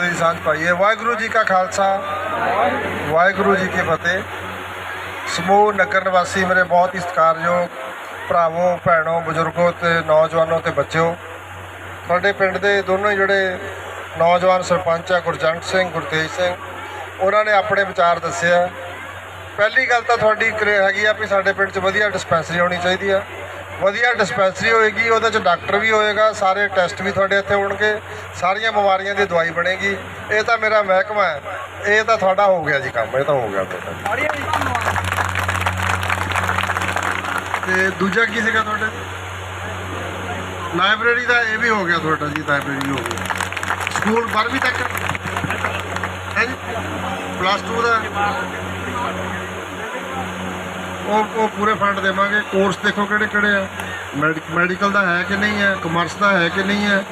ਦੀ ਸਾਂਝ ਪਾਈਏ। ਵਾਹਿਗੁਰੂ ਜੀ ਕਾ ਖਾਲਸਾ, ਵਾਹਿਗੁਰੂ ਜੀ ਕੀ ਫਤਿਹ। ਸਮੂਹ ਨਗਰ ਨਿਵਾਸੀ ਮੇਰੇ ਬਹੁਤ ਹੀ ਸਤਿਕਾਰਯੋਗ ਭਰਾਵੋ, ਭੈਣੋ, ਬਜ਼ੁਰਗੋ ਤੇ ਨੌਜਵਾਨੋ ਤੇ ਬੱਚਿਓ। ਸਾਡੇ ਪਿੰਡ ਦੇ ਦੋਨੋਂ ਜਿਹੜੇ ਨੌਜਵਾਨ ਸਰਪੰਚ ਆ, ਗੁਰਜੰਟ ਸਿੰਘ, ਗੁਰਤੇਜ ਸਿੰਘ, ਉਹਨਾਂ ਨੇ ਆਪਣੇ ਵਿਚਾਰ ਦੱਸਿਆ ਪਹਿਲੀ ਗੱਲ ਤਾਂ ਤੁਹਾਡੀ ਕਰੇ ਹੈਗੀ ਆ ਵੀ ਸਾਡੇ ਪਿੰਡ 'ਚ ਵਧੀਆ ਡਿਸਪੈਂਸਰੀ ਹੋਣੀ ਚਾਹੀਦੀ ਆ। ਵਧੀਆ ਡਿਸਪੈਂਸਰੀ ਹੋਏਗੀ, ਉਹਦੇ 'ਚ ਡਾਕਟਰ ਵੀ ਹੋਏਗਾ, ਸਾਰੇ ਟੈਸਟ ਵੀ ਤੁਹਾਡੇ ਇੱਥੇ ਹੋਣਗੇ, ਸਾਰੀਆਂ ਬਿਮਾਰੀਆਂ ਦੀ ਦਵਾਈ ਬਣੇਗੀ। ਇਹ ਤਾਂ ਮੇਰਾ ਮਹਿਕਮਾ ਹੈ। ਇਹ ਤਾਂ ਤੁਹਾਡਾ ਹੋ ਗਿਆ ਜੀ ਕੰਮ, ਇਹ ਤਾਂ ਹੋ ਗਿਆ ਤੁਹਾਡਾ। ਤੇ ਦੂਜਾ ਕੀ ਸੀਗਾ ਤੁਹਾਡੇ? ਲਾਇਬ੍ਰੇਰੀ ਦਾ ਇਹ ਵੀ ਹੋ ਗਿਆ ਤੁਹਾਡਾ ਜੀ, ਲਾਇਬ੍ਰੇਰੀ ਹੋ ਗਿਆ। ਸਕੂਲ 12ਵੀਂ ਤੱਕ? ਹੈ ਜੀ? ਪਲੱਸ 2 ਦਾ? ਉਹ ਉਹ ਪੂਰੇ ਫੰਡ ਦੇਵਾਂਗੇ। ਕੋਰਸ ਦੇਖੋ ਕਿਹੜੇ ਕਿਹੜੇ ਆ। ਮੈਡੀਕਲ ਦਾ ਹੈ ਕਿ ਨਹੀਂ ਹੈ, ਕਮਰਸ ਦਾ ਹੈ ਕਿ ਨਹੀਂ ਹੈ।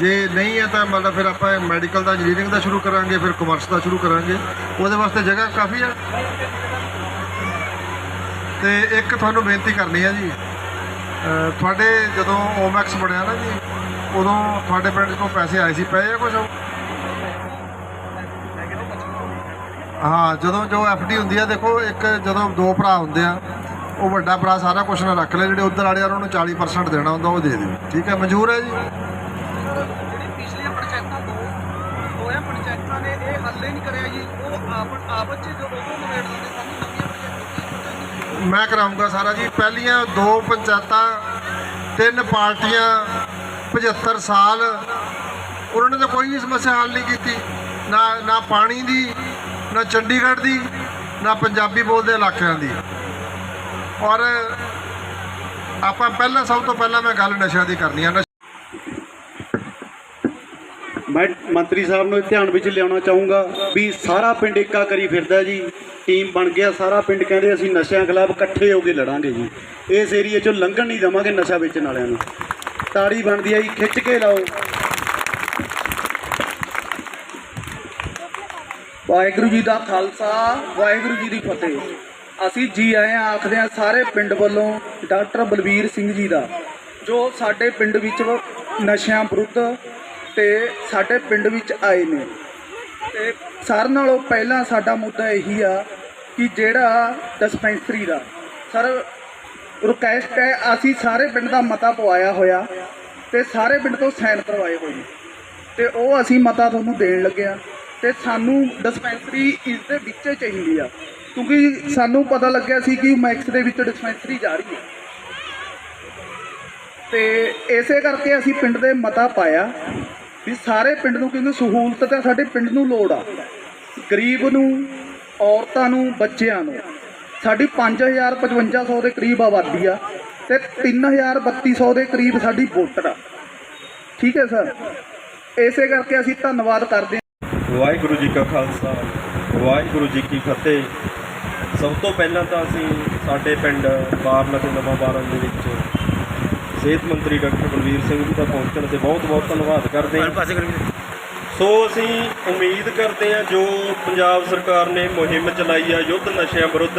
ਜੇ ਨਹੀਂ ਹੈ ਤਾਂ ਮਤਲਬ ਫਿਰ ਆਪਾਂ ਮੈਡੀਕਲ ਦਾ ਇੰਜੀਨੀਅਰਿੰਗ ਦਾ ਸ਼ੁਰੂ ਕਰਾਂਗੇ, ਫਿਰ ਕਮਰਸ ਦਾ ਸ਼ੁਰੂ ਕਰਾਂਗੇ। ਉਹਦੇ ਵਾਸਤੇ ਜਗ੍ਹਾ ਕਾਫੀ ਆ। ਤੇ ਇੱਕ ਤੁਹਾਨੂੰ ਬੇਨਤੀ ਕਰਨੀ ਹੈ ਜੀ ਤੁਹਾਡੇ ਜਦੋਂ ਓਮੈਕਸ ਬਣਿਆ ਨਾ ਜੀ, ਉਦੋਂ ਤੁਹਾਡੇ ਪਿੰਡ ਕੋਲ ਪੈਸੇ ਆਏ ਸੀ? ਪਏ ਆ ਕੁਝ ਹਾਂ ਜਦੋਂ ਜੋ ਡੀ ਹੁੰਦੀ ਆ ਦੇਖੋ ਇੱਕ ਜਦੋਂ ਦੋ ਭਰਾ ਹੁੰਦੇ ਆ ਉਹ ਵੱਡਾ ਭਰਾ ਸਾਰਾ ਕੁਝ ਨਾ ਰੱਖ ਲੈ ਜਿਹੜੇ ਉੱਧਰ ਵਾਲੇ ਆ ਉਹਨਾਂ ਨੂੰ 40% ਦੇਣਾ ਹੁੰਦਾ ਉਹ ਦੇ ਦਿਓ। ਠੀਕ ਹੈ ਮਨਜ਼ੂਰ ਹੈ ਜੀ? ਜਿਹੜੀ ਪਿਛਲੀਆਂ ਪੰਚਾਇਤਾਂ ਦੋ ਹੋਇਆ ਪੰਚਾਇਤਾਂ ਨੇ ਇਹ ਹੱਲ ਹੀ ਨਹੀਂ ਕਰਿਆ ਜੀ। ਉਹ ਆਪ ਆਪਸ ਚ ਜੋ ਉਦੋਂ ਨਵੇੜ ਦਿੰਦੇ ਸਾਨੂੰ ਨਵੀਆਂ ਪੰਚਾਇਤਾਂ ਮੈਂ ਕਰਾਉਂਗਾ ਸਾਰਾ ਜੀ। ਪਹਿਲੀਆਂ ਦੋ ਪੰਚਾਇਤਾਂ ਤਿੰਨ ਪਾਰਟੀਆਂ 75 ਸਾਲ ਉਹਨਾਂ ਨੇ ਤਾਂ ਕੋਈ ਵੀ ਸਮੱਸਿਆ ਹੱਲ ਨਹੀਂ ਕੀਤੀ। ਨਾ ਨਾ ਪਾਣੀ ਦੀ ਨਾ ਚੰਡੀਗੜ੍ਹ ਦੀ, ਨਾ ਪੰਜਾਬੀ ਬੋਲਦੇ ਇਲਾਕਿਆਂ ਦੀ। ਔਰ ਆਪਾਂ ਪਹਿਲਾਂ, ਸਭ ਤੋਂ ਪਹਿਲਾਂ ਮੈਂ ਗੱਲ ਨਸ਼ਿਆਂ ਦੀ ਕਰਨੀ ਆ। ਮੈਂ ਮੰਤਰੀ ਸਾਹਿਬ ਨੂੰ ਇਹ ਧਿਆਨ ਵਿੱਚ ਲਿਆਉਣਾ ਚਾਹੂੰਗਾ ਵੀ ਸਾਰਾ ਪਿੰਡ ਇੱਕਾ ਕਰੀ ਫਿਰਦਾ ਜੀ। ਟੀਮ ਬਣ ਗਿਆ, ਸਾਰਾ ਪਿੰਡ ਕਹਿੰਦੇ ਅਸੀਂ ਨਸ਼ਿਆਂ ਖਿਲਾਫ ਇਕੱਠੇ ਹੋ ਕੇ ਲੜਾਂਗੇ ਜੀ। ਇਸ ਏਰੀਏ 'ਚੋਂ ਲੰਘਣ ਨਹੀਂ ਦੇਵਾਂਗੇ ਨਸ਼ਾ ਵੇਚਣ ਵਾਲਿਆਂ ਨੂੰ। ਤਾੜੀ ਬਣਦੀ ਆ ਜੀ, ਖਿੱਚ ਕੇ ਲਾਓ। ਵਾਹਿਗੁਰੂ ਜੀ ਦਾ ਖਾਲਸਾ, ਵਾਹਿਗੁਰੂ ਜੀ ਦੀ ਫਤਿਹ। ਅਸੀਂ ਜੀ ਆਏ ਹਾਂ, ਆਖਦੇ ਹਾਂ ਸਾਰੇ ਪਿੰਡ ਵੱਲੋਂ ਡਾਕਟਰ ਬਲਵੀਰ ਸਿੰਘ ਜੀ ਦਾ, ਜੋ ਸਾਡੇ ਪਿੰਡ ਵਿੱਚ ਨਸ਼ਿਆਂ ਵਿਰੁੱਧ ਤੇ ਸਾਡੇ ਪਿੰਡ ਵਿੱਚ ਆਏ ਨੇ। ਤੇ ਸਾਰਿਆਂ ਨਾਲੋਂ ਪਹਿਲਾਂ ਸਾਡਾ ਮੁੱਦਾ ਇਹੀ ਆ ਕਿ ਜਿਹੜਾ ਡਿਸਪੈਂਸਰੀ ਦਾ, ਸਰ ਰਿਕੁਐਸਟ ਹੈ, ਅਸੀਂ ਸਾਰੇ ਪਿੰਡ ਦਾ ਮਤਾ ਪਵਾਇਆ ਹੋਇਆ ਤੇ ਸਾਰੇ ਪਿੰਡ ਤੋਂ ਸਾਈਨ ਕਰਵਾਏ ਹੋਏ ਨੇ। ਤੇ ਉਹ ਅਸੀਂ ਮਤਾ ਤੁਹਾਨੂੰ ਦੇਣ ਲੱਗਿਆ ਤੇ ਸਾਨੂੰ ਡਿਸਪੈਂਸਰੀ ਇਸ ਦੇ ਵਿੱਚ ਚਾਹੀਦੀ ਆ। ਕਿਉਂਕਿ ਸਾਨੂੰ ਪਤਾ ਲੱਗਿਆ ਸੀ ਕਿ ਮੈਕਸ ਦੇ ਵਿੱਚ ਡਿਸਪੈਂਸਰੀ ਜਾ ਰਹੀ ਹੈ ਤੇ ਇਸੇ ਕਰਕੇ ਅਸੀਂ ਪਿੰਡ ਦੇ ਮਤਾ ਪਾਇਆ ਵੀ ਸਾਰੇ ਪਿੰਡ ਨੂੰ ਕਿਉਂਕਿ ਸਹੂਲਤ ਤਾਂ ਸਾਡੇ ਪਿੰਡ ਨੂੰ ਲੋੜ ਆ। ਗਰੀਬ ਨੂੰ, ਔਰਤਾਂ ਨੂੰ, ਬੱਚਿਆਂ ਨੂੰ। ਸਾਡੀ 5000 5500 ਦੇ ਕਰੀਬ ਆਬਾਦੀ ਆ ਤੇ 3000 3200 ਦੇ ਕਰੀਬ ਸਾਡੀ ਵੋਟਰ ਆ। ਠੀਕ ਹੈ ਸਰ? ਇਸੇ ਕਰਕੇ ਅਸੀਂ ਧੰਨਵਾਦ ਕਰਦੇ ਵਾਹਿਗੁਰੂ ਜੀ ਕਾ ਖਾਲਸਾ ਵਾਹਿਗੁਰੂ ਜੀ ਕੀ ਫਤਿਹ। ਸਭ ਤੋਂ ਪਹਿਲਾਂ ਤਾਂ ਅਸੀਂ ਸਾਡੇ ਪਿੰਡ ਬਾਰਨ ਅਤੇ ਨਵਾਂ ਬਾਰਨ ਦੇ ਵਿੱਚ ਸਿਹਤ ਮੰਤਰੀ ਡਾਕਟਰ ਬਲਵੀਰ ਸਿੰਘ ਜੀ ਦਾ ਪਹੁੰਚਣ ਤੇ ਬਹੁਤ ਬਹੁਤ ਧੰਨਵਾਦ ਕਰਦੇ ਹਾਂ। ਸੋ ਅਸੀਂ ਉਮੀਦ ਕਰਦੇ ਹਾਂ ਜੋ ਪੰਜਾਬ ਸਰਕਾਰ ਨੇ ਮੁਹਿੰਮ ਚਲਾਈ ਆ ਯੁੱਧ ਨਸ਼ਿਆਂ ਵਿਰੁੱਧ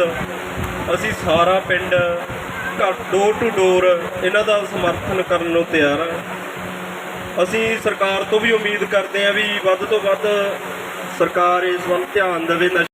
ਅਸੀਂ ਸਾਰਾ ਪਿੰਡ ਡੋਰ ਟੂ ਡੋਰ ਇਹਨਾਂ ਦਾ ਸਮਰਥਨ ਕਰਨ ਨੂੰ ਤਿਆਰ ਹਾਂ ਅਸੀਂ ਸਰਕਾਰ ਤੋਂ ਵੀ ਉਮੀਦ ਕਰਦੇ ਹਾਂ ਵੀ ਵੱਧ ਤੋਂ ਵੱਧ ਸਰਕਾਰ ਇਸ ਵੱਲ ਧਿਆਨ ਦੇਵੇ, ਨਸ਼ੇ